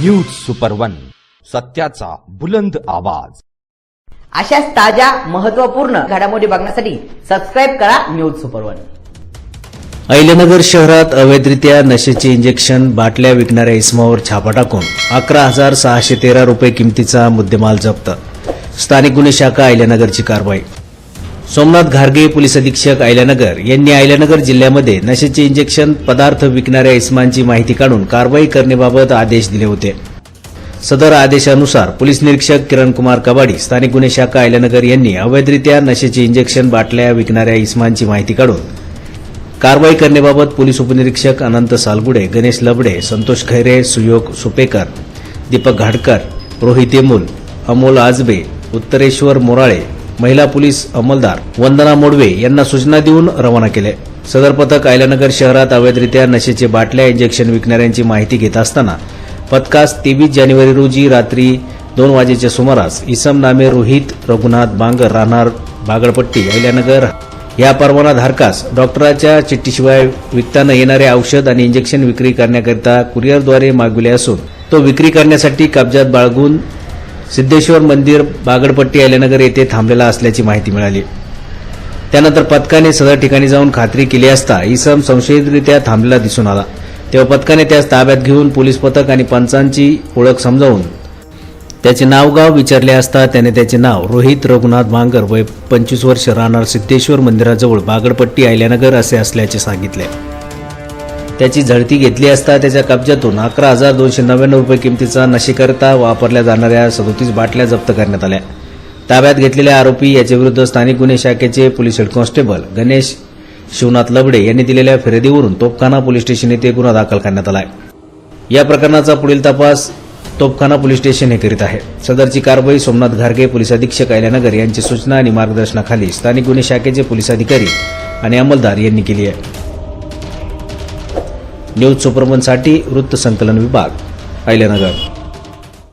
News super one सत्याचा बुलंद आवाज. अशाच ताज्या महत्त्वपूर्ण घडामोडी बघण्यासाठी सबस्क्राईब करा न्यूज सुपर वन. अहिल्यानगर शहरात अवैधरित्या नशेचे इंजेक्शन बाटल्या विकणाऱ्या इस्मावर छापा टाकून अकरा हजार सहाशे तेरा रुपये किमतीचा मुद्देमाल जप्त. स्थानिक गुन्हे शाखा अहिल्यानगरची कारवाई. सोमनाथ घारगे पोलीस अधीक्षक आयल्यानगर यांनी आयल्यानगर जिल्ह्यामध्ये नशेचे इंजेक्शन पदार्थ विकणाऱ्या इस्मांची माहिती काढून कारवाई करण्याबाबत आदेश दिले होते. सदर आदेशानुसार पोलीस निरीक्षक किरण कुमार कबाडी स्थानिक गुन्हे शाखा आयल्यानगर यांनी अवैधरित्या नशेचे इंजेक्शन बाटल्या विकणाऱ्या इस्मांची माहिती काढून कारवाई करण्याबाबत पोलीस उपनिरीक्षक अनंत सालगुडे गणेश लबडे संतोष खैरे सुयोग सुपेकर दीपक घाडकर रोहित येमूल अमोल आजबे उत्तरेश्वर मोराळे महिला पोलीस अंमलदार वंदना मोडवे यांना सूचना देऊन रवाना केले. सदर पथक आयलानगर शहरात अवैधरित्या नशेचे बाटल्या इंजेक्शन विकणाऱ्यांची माहिती घेत असताना पथकास तेवीस जानेवारी रोजी रात्री दोन वाजेच्या सुमारास इसम नामे रोहित रघुनाथ बांगर राहणार बागडपट्टी अहिल्यानगर या परवाना धारकास डॉक्टराच्या चिठ्ठीशिवाय विकताना येणारे औषध आणि इंजेक्शन विक्री करण्याकरिता कुरिअरद्वारे मागविले असून तो विक्री करण्यासाठी कब्जात बाळगून सिद्धेश्वर मंदिर बागडपट्टी अहिल्यानगर येथे थांबलेला असल्याची माहिती मिळाली. त्यानंतर पथकाने सदर ठिकाणी जाऊन खात्री केली असता इसम संशयितरित्या थांबलेला दिसून आला. तेव्हा पथकाने त्यास ताब्यात घेऊन पोलीस पथक आणि पंचांची ओळख समजावून त्याचे नावगाव विचारले असता त्याने त्याचे नाव रोहित रघुनाथ भांगर वय पंचवीस वर्ष राहणार सिद्धेश्वर मंदिराजवळ बागडपट्टी आयल्यानगर असे असल्याचे सांगितले. त्याची झडती घेतली असता त्याच्या कब्जातून अकरा हजार दोनशे नव्याण्णव रुपये किमतीचा नशेकरता वापरल्या जाणाऱ्या सदोतीस बाटल्या जप्त करण्यात आल्या. ताब्यात घेतलेले आरोपी याच्याविरुद्ध स्थानिक गुन्हे शाखेचे police head constable Ganesh Shivnath Labde यांनी दिलेल्या फिर्यादीवरून तोपखाना पोलीस स्टेशन येथे गुन्हा दाखल करण्यात आला आहे या प्रकरणाचा पुढील तपास तोपखाना पोलीस स्टेशन हे करीत आहे. सदरची कारवाई सोमनाथ घारगे पोलीस अधीक्षक अहिल्यानगर यांची सूचना आणि मार्गदर्शनाखाली स्थानिक गुन्हे शाखेचे पोलीस अधिकारी आणि अंमलदार यांनी केली आहे. न्यूज सुपरमनसाठी वृत्त संकलन विभाग अहिल्यानगर.